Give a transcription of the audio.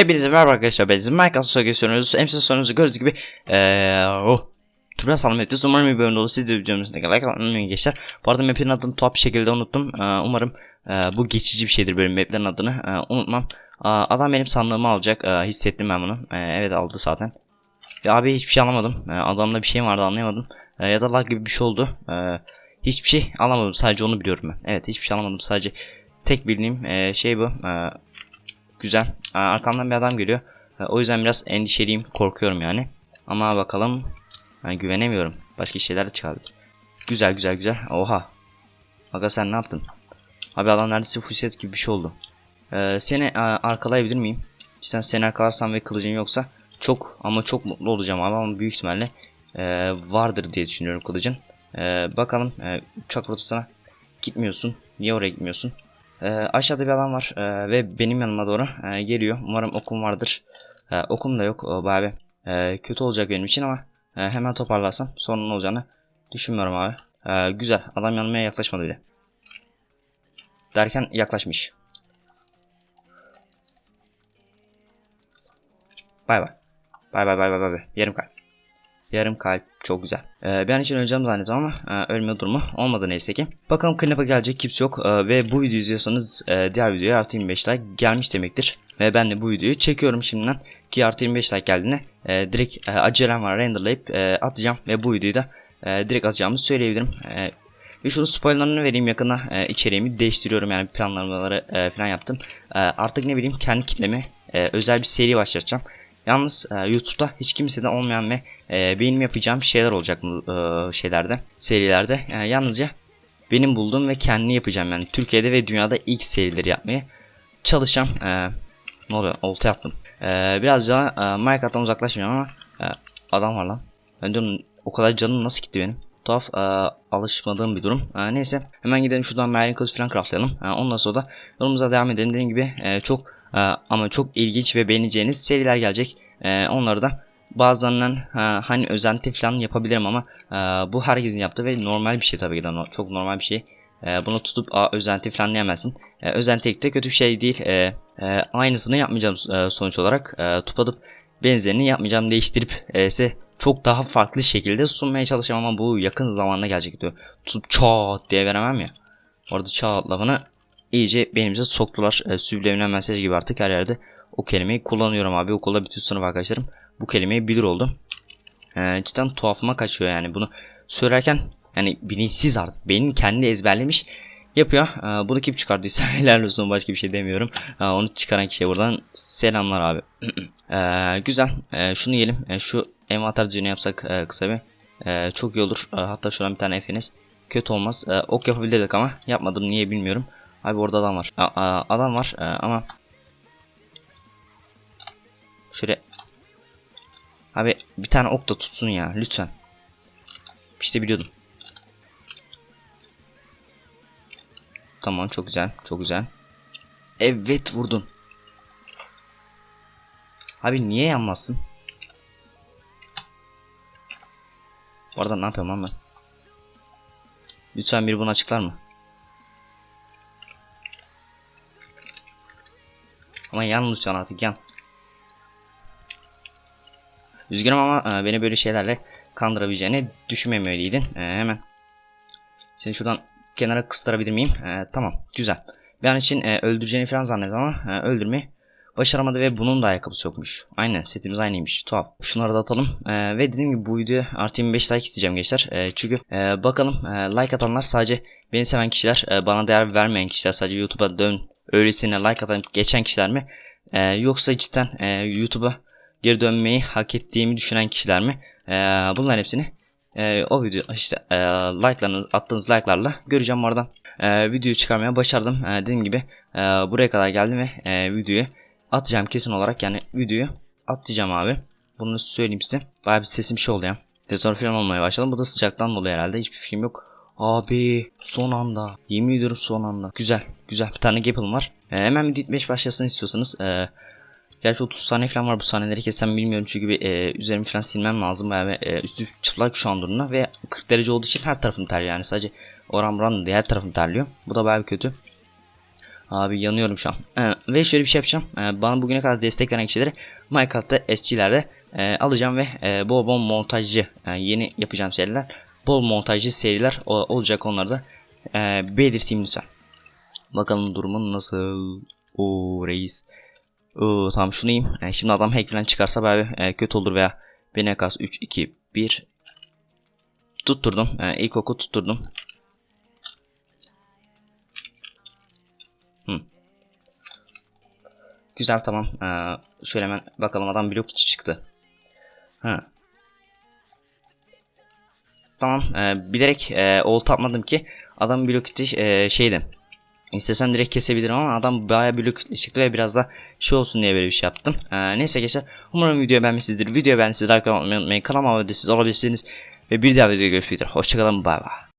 Hepinize merhaba arkadaşlar ben Zim Minecraft soru geçiyoruz. MC sorunuzu gördüğünüz gibi eee oh. Tübra salım ediyoruz. Umarım bir bölüm olur. Siz de videomuzda like atmayı gençler. Bu arada map'in adını tuhaf bir şekilde unuttum. Eee, umarım eee, bu geçici bir şeydir benim map'lerin adını. Eee, unutmam. Eee, adam benim sandığımı alacak. Eee, hissettim ben bunu. Eee, evet aldı zaten. Ya abi hiçbir şey alamadım. Eee, adamda bir şey vardı anlayamadım. Eee, ya da lag gibi bir şey oldu. Eee, hiçbir şey alamadım. Sadece onu biliyorum ben. Evet hiçbir şey alamadım. Sadece tek bildiğim eee, şey bu. Eee, Güzel. Arkamdan bir adam geliyor. Ee, O yüzden biraz endişeliyim, korkuyorum yani. Ama bakalım. Ben güvenemiyorum. Başka şeyler de çıkabilir. Güzel güzel güzel. Oha. Aga sen ne yaptın? Abi adam neredeyse full set gibi bir şey oldu. Ee, seni arkalayabilir miyim? Cidden seni arkalarsam ve kılıcın yoksa çok ama çok mutlu olacağım abi ama büyük ihtimalle e, vardır diye düşünüyorum kılıcın. E, bakalım e, uçak rotasına gitmiyorsun. Niye oraya gitmiyorsun? Ee, aşağıda bir adam var ee, ve benim yanıma doğru ee, geliyor. Umarım okum vardır. Ee, okum da yok. Bayağı bir ee, kötü olacak benim için ama ee, hemen toparlarsam sorun olacağını düşünmüyorum abi. Ee, güzel. Adam yanıma yaklaşmadı bile. Derken yaklaşmış. Bay bay. Bay bay bay bay. Yarım kalp. Yarım kalp çok güzel. Ee, an için öleceğim zannettim ama e, ölme durumu olmadı neyse ki. Bakalım Knap'a gelecek kimse yok Ee, ve bu videoyu izliyorsanız e, diğer videoya artı 25 like gelmiş demektir. Ve ben de bu videoyu çekiyorum şimdiden ki artı 25 like geldiğinde e, direkt e, acelem var renderlayıp e, atacağım ve bu videoyu da e, direkt atacağımı söyleyebilirim. E, ve şunu spoilerlarını vereyim yakına e, içeriğimi değiştiriyorum yani planlamaları e, falan yaptım. E, artık ne bileyim kendi kitleme e, özel bir seri başlatacağım. Yalnız e, YouTube'da hiç kimsede olmayan ve e, benim yapacağım şeyler olacak e, şeylerde, serilerde. Yani yalnızca benim bulduğum ve kendi yapacağım yani Türkiye'de ve dünyada ilk serileri yapmaya çalışacağım. E, ne oluyor? Olta yaptım. E, biraz daha e, Minecraft'tan uzaklaşmayacağım ama e, adam var lan. Ben diyorum o kadar canım nasıl gitti benim? Tuhaf e, alışmadığım bir durum. E, neyse hemen gidelim şuradan Merlin kılıç falan craftlayalım. E, ondan sonra da yolumuza devam edelim. Dediğim gibi e, çok e, ama çok ilginç ve beğeneceğiniz seriler gelecek. E, onları da bazılarından ha, hani özenti falan yapabilirim ama e, bu herkesin yaptığı ve normal bir şey tabii ki de çok normal bir şey. E, bunu tutup a, özenti falan diyemezsin. E, özentilik de kötü bir şey değil. E, e, aynısını yapmayacağım e, sonuç olarak. E, tupadıp benzerini yapmayacağım. Değiştirip e, ise çok daha farklı şekilde sunmaya çalışacağım ama bu yakın zamanda gelecek diyor. Tutup çat diye veremem ya. Orada çat lafını iyice beynimize soktular. E, subliminal mesaj gibi artık her yerde o kelimeyi kullanıyorum abi. Okulda bütün sınıf arkadaşlarım bu kelimeyi bilir oldum. Ee, cidden tuhafıma kaçıyor yani bunu söylerken yani bilinçsiz artık beynin kendi ezberlemiş yapıyor. Ee, bunu kim çıkardıysa helal olsun başka bir şey demiyorum. Ee, onu çıkaran kişiye buradan selamlar abi. Ee, güzel. Ee, şunu yiyelim. Ee, şu envanter düğünü yapsak e, kısa bir. Ee, çok iyi olur. Ee, hatta şuradan bir tane efeniz. Kötü olmaz. Ee, ok yapabilirdik ama yapmadım niye bilmiyorum. Abi orada adam var. A- a- adam var ee, ama şöyle Abi bir tane ok da tutsun ya lütfen. İşte biliyordum. Tamam çok güzel çok güzel. Evet vurdun. Abi niye yanmazsın? Bu arada ne yapıyorum lan ben? Lütfen biri bunu açıklar mı? Ama yan lütfen artık yan. Üzgünüm ama e, beni böyle şeylerle kandırabileceğini düşünmemeliydin. E, hemen. Şimdi şuradan kenara kıstırabilir miyim? E, tamam. Güzel. Bir an için e, öldüreceğini falan zannettim ama e, öldürmeyi başaramadı ve bunun da ayakkabısı yokmuş. Aynen setimiz aynıymış. Tuhaf. Şunları da atalım. E, ve dediğim gibi bu video artı 25 like isteyeceğim gençler. E, çünkü e, bakalım e, like atanlar sadece beni seven kişiler, e, bana değer vermeyen kişiler, sadece YouTube'a dön öylesine like atan geçen kişiler mi? E, yoksa cidden e, YouTube'a geri dönmeyi hak ettiğimi düşünen kişiler mi? Ee, bunların hepsini e, o video işte e, like'larınız attığınız like'larla göreceğim oradan. E, videoyu çıkarmaya başardım. E, dediğim gibi e, buraya kadar geldim ve e, videoyu atacağım kesin olarak yani videoyu atacağım abi. Bunu söyleyeyim size. Bayağı bir sesim şey oldu ya. Falan olmaya başladım. Bu da sıcaktan dolayı herhalde. Hiçbir fikrim yok. Abi son anda. Yemin ediyorum son anda. Güzel. Güzel. Bir tane gap'ım var. E, hemen bir dit 5 başlasın istiyorsanız. E, Gerçi 30 saniye falan var bu sahneleri kesem bilmiyorum çünkü bir e, üzerimi falan silmem lazım bayağı e, üstü çıplak şu an durumda ve 40 derece olduğu için her tarafım terliyor yani sadece oran buran değil her tarafım terliyor bu da bayağı kötü Abi yanıyorum şu an. Ee, ve şöyle bir şey yapacağım. Ee, bana bugüne kadar destek veren kişileri Minecraft'ta SC'lerde e, alacağım ve e, bol bol montajcı e, yeni yapacağım seriler. Bol montajcı seriler olacak onları da e, belirteyim lütfen. Bakalım durumun nasıl? O reis. Oo, tamam şunu yiyeyim. E, şimdi adam hack'len çıkarsa böyle e, kötü olur veya beni kas 3 2 1 tutturdum. E, ilk oku tutturdum. Güzel tamam. Ee, şöyle hemen bakalım adam blok içi çıktı. Ha. Tamam. ee, bilerek ee, olta atmadım ki adam blok içi ee, şeydi. İstesem direkt kesebilirim ama adam bayağı blok içi çıktı ve biraz da şey olsun diye böyle bir şey yaptım. Ee, neyse gençler. Umarım video beğenmişsinizdir. Video beğendiyseniz like atmayı unutmayın. Kanalıma abone değilseniz olabilirsiniz. Ve bir daha videoda görüşmek üzere. Hoşçakalın. Bay bay.